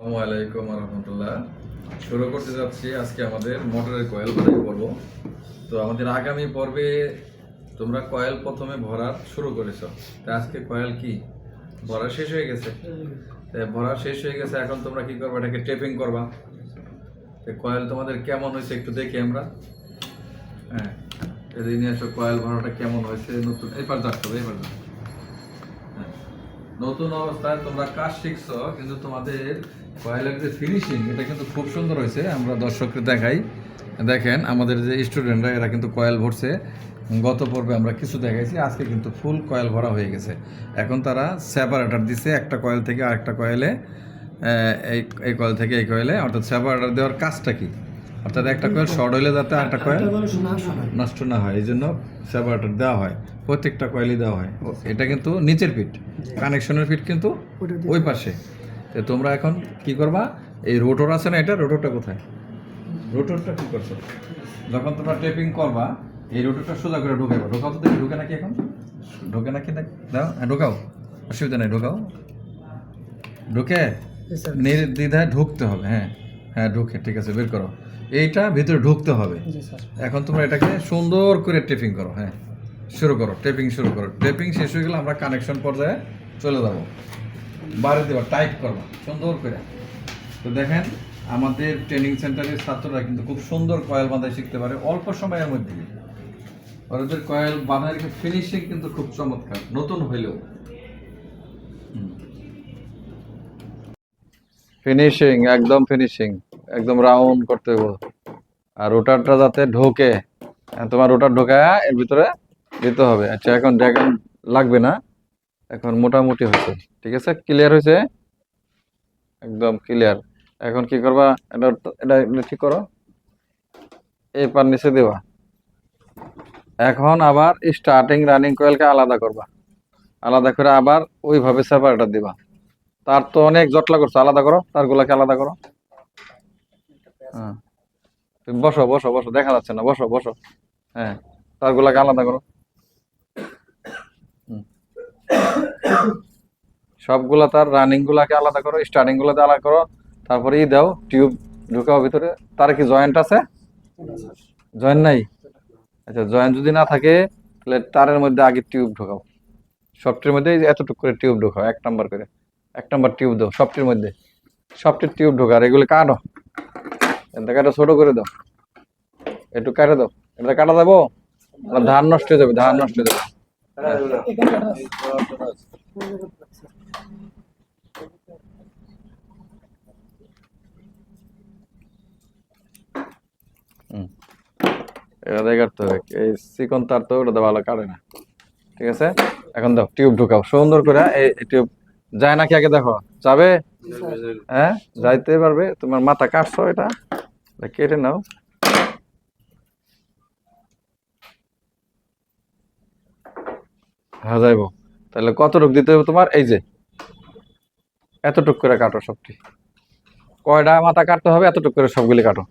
আসসালামু আলাইকুম রহমতুল্লাহ শুরু করতে যাচ্ছি আজকে আমাদের মোটরের কয়েল ভরাই করব তো আমাদের আগামী পর্বে তোমরা কয়েল প্রথমে ভরার শুরু করেছ। তা আজকে কয়েল কি? ভরা শেষ হয়ে গেছে? ভরা শেষ হয়ে গেছে এখন তোমরা কি করবে? এটাকে টেপিং করবা। কয়েল তোমাদের কেমন হয়েছে একটু দেখি আমরা। হ্যাঁ এদিকে নিয়ে এসো কয়েল ভরাটা কেমন হয়েছে? নতুন এবার যাচ্ছ এবার যাচ্ছ হ্যাঁ। নতুন অবস্থায় তোমরা কাজ শিখছো কিন্তু তোমাদের কয়েলের যে ফিনিশিং এটা কিন্তু খুব সুন্দর হয়েছে আমরা দর্শককে দেখাই। দেখেন আমাদের যে স্টুডেন্টরা এরা কিন্তু কয়েল ভরছে। গত পর্বে আমরা কিছু দেখাইছি আজকে কিন্তু ফুল কয়েল ভরা হয়ে গেছে। এখন তারা সেপারেটার দিছে একটা কয়েল থেকে আরেকটা কয়েলে এই এই কয়েল থেকে এই কয়েলে অর্থাৎ সেপারেটার দেওয়ার কাজটা কি? অর্থাৎ একটা কয়েল শর্ট হইলে যাতে আরেকটা কয়েল নষ্ট না হয়। এই জন্য সেপারেটর দেওয়া হয়। প্রত্যেকটা কয়েলই দেওয়া হয়। এটা কিন্তু নিচের ফিট কানেকশনের ফিট কিন্তু ওই পাশে। তো তোমরা এখন কি করবা? এই রোটর আছে না এটা? রোটরটা কোথায়? রোটরটা কি করছ। যখন তোমরা টেপিং করবা এই রোটরটা সোজা করে ঢুকাইবা। ঢোকাও তো দেখি ঢুকে নাকি এখন? ঢোকে নাকি? দেখ দাও হ্যাঁ ঢোকাও। অসুবিধা নেই ঢোকাও। ঢুকে নির্দ্বিধায় ঢুকতে হবে হ্যাঁ। হ্যাঁ ঢুকে ঠিক আছে বের করো। এইটা ভিতরে ঢুকতে হবে। এখন তোমরা এটাকে সুন্দর করে টেপিং করো হ্যাঁ। শুরু করো টেপিং শুরু করো। টেপিং শেষ হয়ে গেলে আমরা কানেকশন পর্যায়ে চলে যাব। বাড়ি দেবা টাইপ করবা, সুন্দর করে। তো দেখেন, আমাদের ট্রেনিং সেন্টারের ছাত্ররা কিন্তু খুব সুন্দর কয়েল বাঁধাই শিখতে পারে, অল্প সময়ের মধ্যে। ওদের কয়েল বাঁধার ফিনিশিং কিন্তু খুব চমৎকার, নতুন হইলেও। ফিনিশিং একদম ফিনিশিং একদম রাউন্ড করতে হবে আর রোটারটা যাতে ঢোকে তোমার রোটার ঢোকা এর ভিতরে দিতে হবে। আচ্ছা এখন ড্রাগন লাগবে না। এখন মোটামুটি হয়েছে, ঠিক আছে? ক্লিয়ার হয়েছে? একদম ক্লিয়ার এখন কি করবা? এটা এটা এটা ঠিক করো। এই পার নিচে দেবা। এখন আবার স্টার্টিং রানিং কয়েলকে আলাদা করবা। আলাদা করে আবার ওইভাবে সেপারেটার দিবা। তার তো অনেক জটলা করছ, আলাদা করো, তারগুলাকে আলাদা করো। হ্যাঁ। বসো বসো বসো, দেখা যাচ্ছে না। বসো বসো। হ্যাঁ তারগুলাকে আলাদা করো। সবগুলা তার রানিং গুলাকে আলাদা করো স্টার্টিং গুলাতে আলাদা করো, তারপরে ই দাও টিউব ঢুকাও ভিতরে। তার কি জয়েন্ট আছে? জয়েন্ট নাই? আচ্ছা জয়েন্ট যদি না থাকে, তাহলে তারের মধ্যে আগে টিউব ঢোকাও। সবটির মধ্যে এতটুকু করে টিউব ঢোকাও, এক নাম্বার করে। এক নাম্বার টিউব দাও, সবটির মধ্যে। সবটির টিউব ঢোকা আর এগুলো কাটো। এটা কাটা, ছোট করে দাও। একটু কাটে দাও। এটা কাটা দেবো ধান নষ্ট হয়ে যাবে, ধান নষ্ট হয়ে যাবে। দিয়ে কাটতে হবে এই চিকন তার তো ওটা ভালো কাটে না। ঠিক আছে? এখন দাও টিউব ঢুকাও সুন্দর করে এই টিউব। যায় নাকি আগে দেখো? যাবে? হ্যাঁ? যাইতে পারবে? তোমার মাথা কাটছো এটা কেটে নাও। হ্যাঁ যাইবো। তাহলে কত কতটুক দিতে হবে তোমার? এই যে। এতটুক করে কাটো সবটি। কয়টা মাথা কাটতে হবে? এতটুক করে সবগুলি কাটো।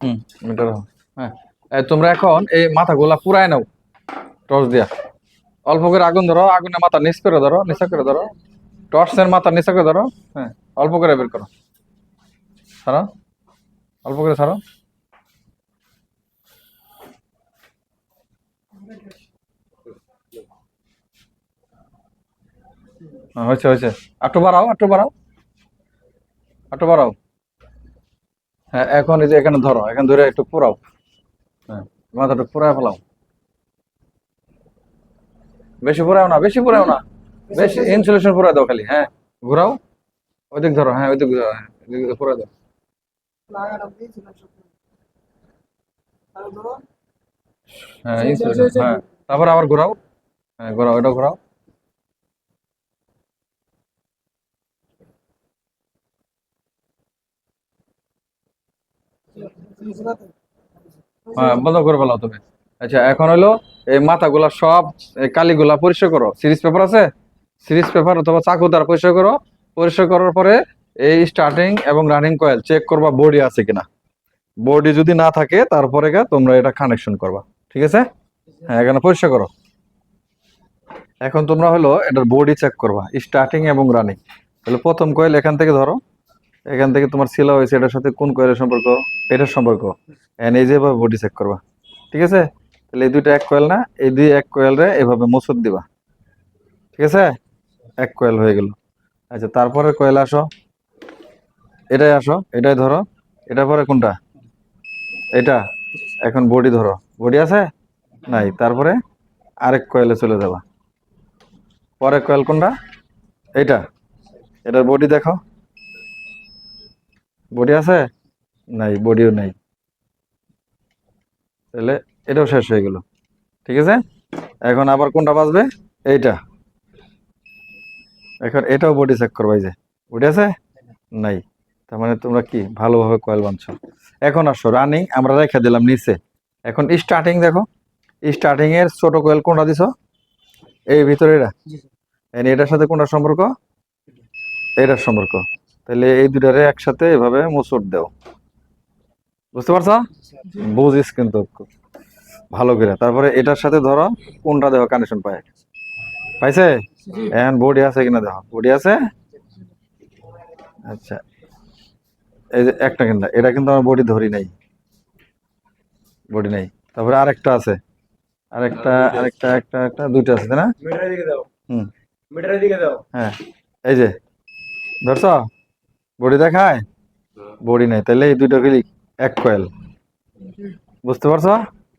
হুম। এটা। হ্যাঁ। তোমরা এখন এই মাথাগুলা পুরাই নাও। টর্চ দিয়া। অল্প করে আগুন ধরো। আগুনে মাথা নিচ করে ধরো নিচা করে ধরো। টর্চের মাথা নিচা করে ধরো। হ্যাঁ। অল্প করে বের করো। ছাড়ো। অল্প করে ছাড়ো। হয়েছে হয়েছে। একটু বাড়াও একটু বাড়াও। একটু বাড়াও। হ্যাঁ এখন এই যে এখানে ধরো, এখানে ধরে একটু পুরাও হ্যাঁ মাথাটা পুরায় ফেলাও। বেশি পুরাও না, বেশি পুরাও না। বেশি ইনসুলেশন পুরা দাও খালি হ্যাঁ। ঘোরাও। ওইদিক ধরো হ্যাঁ হ্যাঁ ওইদিক পুরা দাও। হ্যাঁ হ্যাঁ তারপর আবার ঘোরাও। হ্যাঁ ঘোরাও এটা ঘোরাও। হ্যাঁ বন্ধ করে তুমি আচ্ছা এখন হলো এই মাথাগুলা সব কালিগুলা পরিষ্কার করো। সিরিজ পেপার আছে? সিরিজ পেপার অথবা চাকু দ্বারা পরিষ্কার করো। পরিষ্কার করার পরে এই স্টার্টিং এবং রানিং কয়েল চেক করবা বডি আছে কিনা। বডি যদি না থাকে তারপরে গা তোমরা এটা কানেকশন করবা। ঠিক আছে? হ্যাঁ এখানে পরিষ্কার করো। এখন তোমরা হলো এটার বডি চেক করবা স্টার্টিং এবং রানিং তাহলে প্রথম কয়েল এখান থেকে ধরো। এখান থেকে তোমার সিলা হয়েছে, এটার সাথে কোন কয়েলের সম্পর্ক? এটার সম্পর্ক। এন্ড এই যে এভাবে বডি চেক করবা। ঠিক আছে? তাহলে এই দুইটা এক কয়েল না, এই দুই এক কয়েলরে এভাবে মুসুর দিবা। ঠিক আছে? এক কয়েল হয়ে গেল। আচ্ছা তারপরে কয়েল আসো। এটাই আসো, এটাই ধরো। এটা পরে কোনটা? এটা। এখন বডি ধরো। বডি আছে? নাই তারপরে আরেক কয়েলে চলে যাবা। পরের কয়েল কোনটা? এইটা। এটার বডি দেখো। বডি আছে? নাই বডিও নাই। তাহলে এটাও শেষ হয়ে গেল। ঠিক আছে? এখন আবার কোনটা বাজবে? এইটা। এখন এটাও বডি চেক করবাই যে। বডি আছে? নাই। তার মানে তোমরা কি? ভালোভাবে কয়েল বাঁধছো। এখন আসো রানিং আমরা রেখে দিলাম নিচে। এখন স্টার্টিং দেখো স্টার্টিং এর ছোট কয়েল কোনটা দিছো? এই ভিতরে এটা? এটার সাথে কোনটা সম্পর্ক? এটার সম্পর্ক। তাহলে এই দুটারে একসাথে এভাবে মুসুর দেও। বুঝতে পারছ? বুঝিস কিন্তু ভালো করে। তারপরে এটার সাথে ধরো কোনটা দেখো কানেকশন পায়। পাইছে? এখন বডি আছে কিনা দেখো। বডি আছে? আচ্ছা এই যে একটা কিন্তু এটা কিন্তু আমার বডি ধরি নাই। বডি নাই। তারপরে আরেকটা আছে। আরেকটা আরেকটা একটা একটা দুইটা আছে তাই না? মিটারের দিকে দাও হুম। মিটারের দিকে দাও হ্যাঁ এই যে ধরছ? বডি দেখায়? বডি নাই তাহলে এই দুইটা গেলি এক কয়েল। বুঝতে পারছ?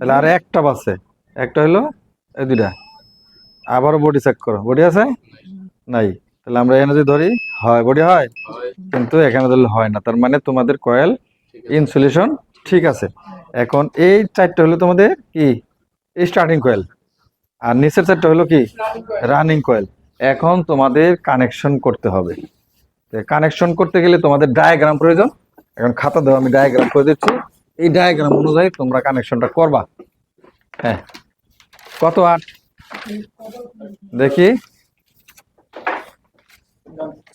তাহলে আর একটা বাসে একটা হলো এই দুইটা। আবারও বডি চেক করো। বডি আছে? নাই। তাহলে আমরা এখানে যদি ধরি, হয় বডি হয়, কিন্তু এখানে ধরলে হয় না। তার মানে তোমাদের কয়েল ইনসুলেশন ঠিক আছে। এখন এই চারটা হলো তোমাদের কি? স্টার্টিং কয়েল আর নিচের চারটা হলো কি? রানিং কয়েল এখন তোমাদের কানেকশন করতে হবে। কানেকশন করতে গেলে তোমাদের ডায়াগ্রাম প্রয়োজন। এখন খাতা দাও, আমি ডায়াগ্রাম করে দিচ্ছি। এই ডায়াগ্রাম অনুযায়ী তোমরা কানেকশনটা করবা। হ্যাঁ। কত আট? দেখি।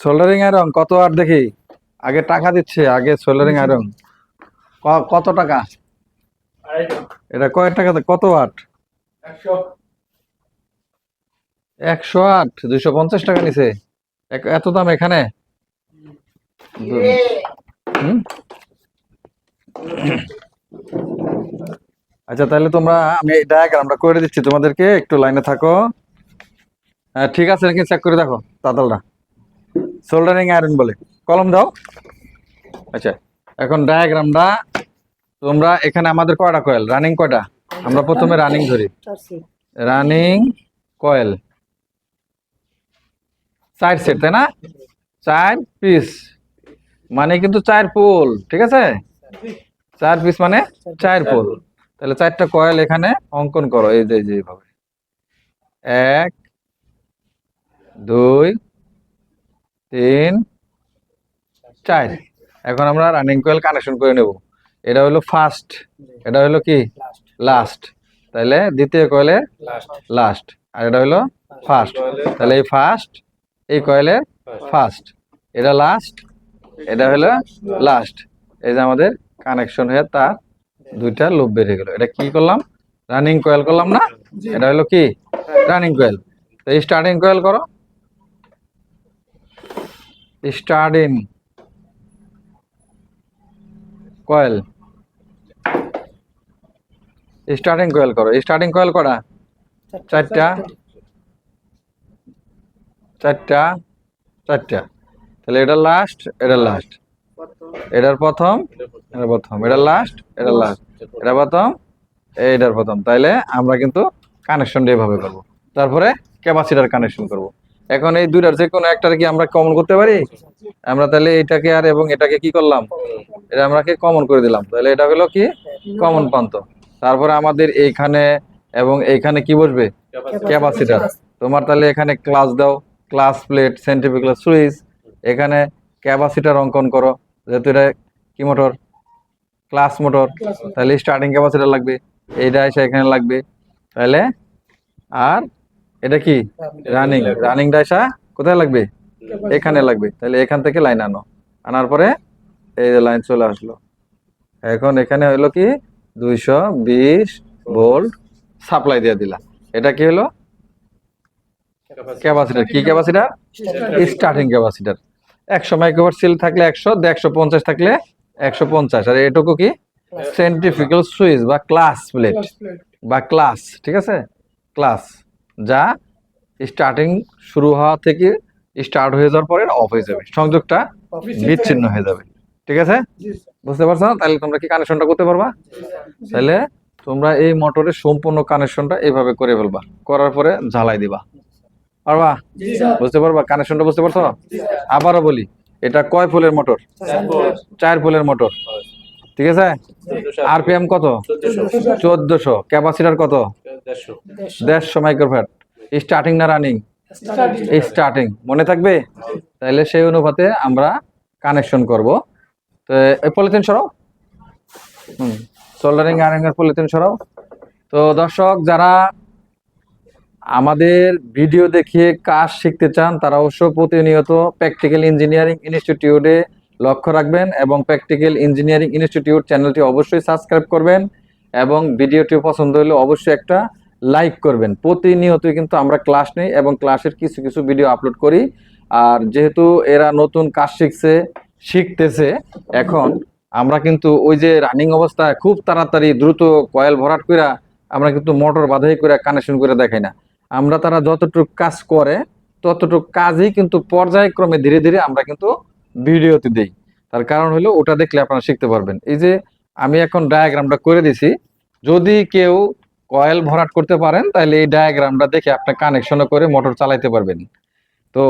সোল্ডারিং আয়রন কত আট দেখি? আগে টাকা দিচ্ছে, আগে সোল্ডারিং আয়রন কত টাকা? এটা কয় টাকা, কত আট? একশো আট, দুইশো পঞ্চাশ টাকা নিছে। এত দাম এখানে? আচ্ছা তাহলে তোমরা, আমি এই ডায়াগ্রামটা করে দিচ্ছি তোমাদেরকে, একটু লাইনে থাকো। হ্যাঁ ঠিক আছে নাকি চেক করে দেখো, তাতালটা। সোল্ডারিং আয়রন বলে। কলম দাও। আচ্ছা। এখন ডায়াগ্রামটা তোমরা এখানে আমাদের কয়টা কয়েল রানিং কয়টা? আমরা প্রথমে রানিং ধরি। রানিং কয়েল চার সেট তাই না? চার পিস মানে কিন্তু চার পোল ঠিক আছে? চার পিস মানে চার পোল তাহলে চারটা কয়েল এখানে অঙ্কন করো। এই যে এই যে এইভাবে। এক দুই তিন চার। এখন আমরা রানিং কয়েল কানেকশন করে নেব। এটা হলো ফার্স্ট এটা হলো কি? লাস্ট তাহলে দ্বিতীয় কয়েলের লাস্ট আর এটা হলো ফার্স্ট তাহলে এই ফার্স্ট এই কয়েলের ফার্স্ট এটা লাস্ট এটা হলো লাস্ট এই যে আমাদের কানেকশন হয়ে তার দুইটা লুপ বেরিয়ে গেল। এটা কি করলাম? রানিং কয়েল করলাম না? এটা হলো কি? রানিং কয়েল তো এই স্টার্টিং কয়েল করো। Starting coil. স্টার্টিং কয়েল করো। স্টার্টিং কয়েল করা। চারটা চারটা। চারটা। তাহলে এটা লাস্ট এটা লাস্ট এটার প্রথম এটা প্রথম। এটা লাস্ট এটা লাস্ট এটা প্রথম এইটার প্রথম। তাইলে আমরা কিন্তু কানেকশনটা এভাবে করব। তারপরে ক্যাপাসিটার কানেকশন করব। এখন এই দুইটার যে কোনো একটার কি আমরা কমন করতে পারি? আমরা তাহলে এটাকে আর এবং এটাকে কি করলাম? এটা আমরা কি কমন করে দিলাম। তাহলে এটা হলো কি? কমন প্রান্ত। তারপরে আমাদের এইখানে এবং এইখানে কি বসবে? ক্যাপাসিটার তোমার তাহলে এখানে ক্লাস দাও। ক্লাস প্লেট সেন্ট্রিফিউগাল সুইচ এখানে ক্যাপাসিটার অঙ্কন করো। যেহেতু এটা কি মোটর ক্লাস মোটর তাহলে স্টার্টিং ক্যাপাসিটার লাগবে। এইটা এসে এখানে লাগবে। তাহলে আর এটা কি? রানিং রানিং ডাইসা কোথায় লাগবে? এখানে লাগবে। তাহলে এখান থেকে লাইন আনো। আনার পরে এই যে লাইন চলে আসলো। এখন এখানে হলো কি? দুইশো বিশ ভোল্ট সাপ্লাই দিয়ে দিলাম এটা কি হলো? ক্যাপাসিটার কি ক্যাপাসিটার স্টার্টিং ক্যাপাসিটার একশো মাইক্রোভার সিল থাকলে একশো একশো পঞ্চাশ থাকলে একশো পঞ্চাশ। আর এটুকু কি? সেন্ট্রিফিক্যাল সুইচ বা ক্লাস প্লেট বা ক্লাস ঠিক আছে? ক্লাস যা স্টার্টিং শুরু হওয়া থেকে স্টার্ট হয়ে যাওয়ার পরে অফ হয়ে যাবে। সংযোগটা বিচ্ছিন্ন হয়ে। যাবে। ঠিক আছে? বুঝতে পারছ না? তাহলে তোমরা কি কানেকশনটা করতে পারবা? তাহলে তোমরা এই মোটরের সম্পূর্ণ কানেকশনটা এইভাবে করে ফেলবা। করার পরে ঝালাই দিবা। পারবা? বুঝতে পারবা? কানেকশনটা বুঝতে পারছ? আবারও বলি এটা কয় ফুলের মোটর চার ফুলের মোটর ঠিক আছে? আরপিএম কত? চোদ্দশো। ক্যাপাসিটার কত? দেড়শো। মাইক্রোফ্যাট। স্টার্টিং না রানিং স্টার্টিং মনে থাকবে? তাহলে সেই অনুপাতে আমরা কানেকশন করব। তো এই পলিথিন সরাও। হুম সোল্ডারিং আয়রন এর পলিথিন সরাও। তো দর্শক যারা আমাদের ভিডিও দেখিয়ে কাজ শিখতে চান তারা অবশ্য প্রতিনিয়ত প্র্যাকটিক্যাল ইঞ্জিনিয়ারিং ইনস্টিটিউটে লক্ষ্য রাখবেন এবং প্র্যাকটিক্যাল ইঞ্জিনিয়ারিং ইনস্টিটিউট চ্যানেলটি অবশ্যই সাবস্ক্রাইব করবেন। এবং ভিডিওটি পছন্দ হলে অবশ্যই একটা লাইক করবেন। প্রতিনিয়তই কিন্তু আমরা ক্লাস নেই এবং ক্লাসের কিছু কিছু ভিডিও আপলোড করি। আর যেহেতু এরা নতুন কাজ শিখছে, শিখতেছে, এখন আমরা কিন্তু ওই যে রানিং অবস্থায় খুব তাড়াতাড়ি দ্রুত কয়েল ভরাট কইরা আমরা কিন্তু মোটর বাধাই করে কানেকশন করে দেখাই না। আমরা তারা যতটুকু কাজ করে, ততটুকু কাজই কিন্তু পর্যায়ক্রমে ধীরে ধীরে আমরা কিন্তু ভিডিওতে দেই। তার কারণ হলো ওটা দেখলে আপনারা শিখতে পারবেন। এই যে আমি এখন ডায়াগ্রামটা করে দিছি। যদি কেউ কয়েল ভরাট করতে পারেন, তাহলে এই ডায়াগ্রামটা দেখে আপনি কানেকশনও করে মোটর চালাইতে পারবেন। তো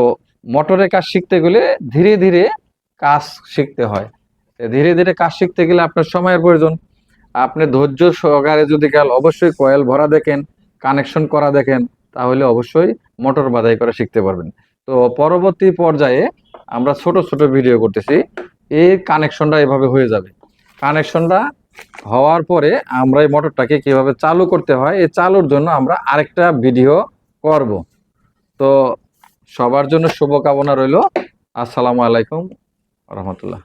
মোটরের কাজ শিখতে গেলে ধীরে ধীরে কাজ শিখতে হয়। ধীরে ধীরে কাজ শিখতে গেলে আপনার সময়ের প্রয়োজন। আপনি ধৈর্য সহকারে যদি কাল অবশ্যই কয়েল ভরা দেখেন কানেকশন করা দেখেন, তাহলে অবশ্যই মোটর বাধাই করা শিখতে পারবেন। তো পরবর্তী পর্যায়ে আমরা ছোট ছোট ভিডিও করতেছি। এই কানেকশনটা এভাবে হয়ে যাবে। কানেকশনটা হওয়ার পরে আমরা এই মোটরটাকে কীভাবে চালু করতে হয়, এই চালুর জন্য আমরা আরেকটা ভিডিও করব। তো সবার জন্য শুভকামনা রইল। আসসালামু আলাইকুম, রহমতুল্লাহ।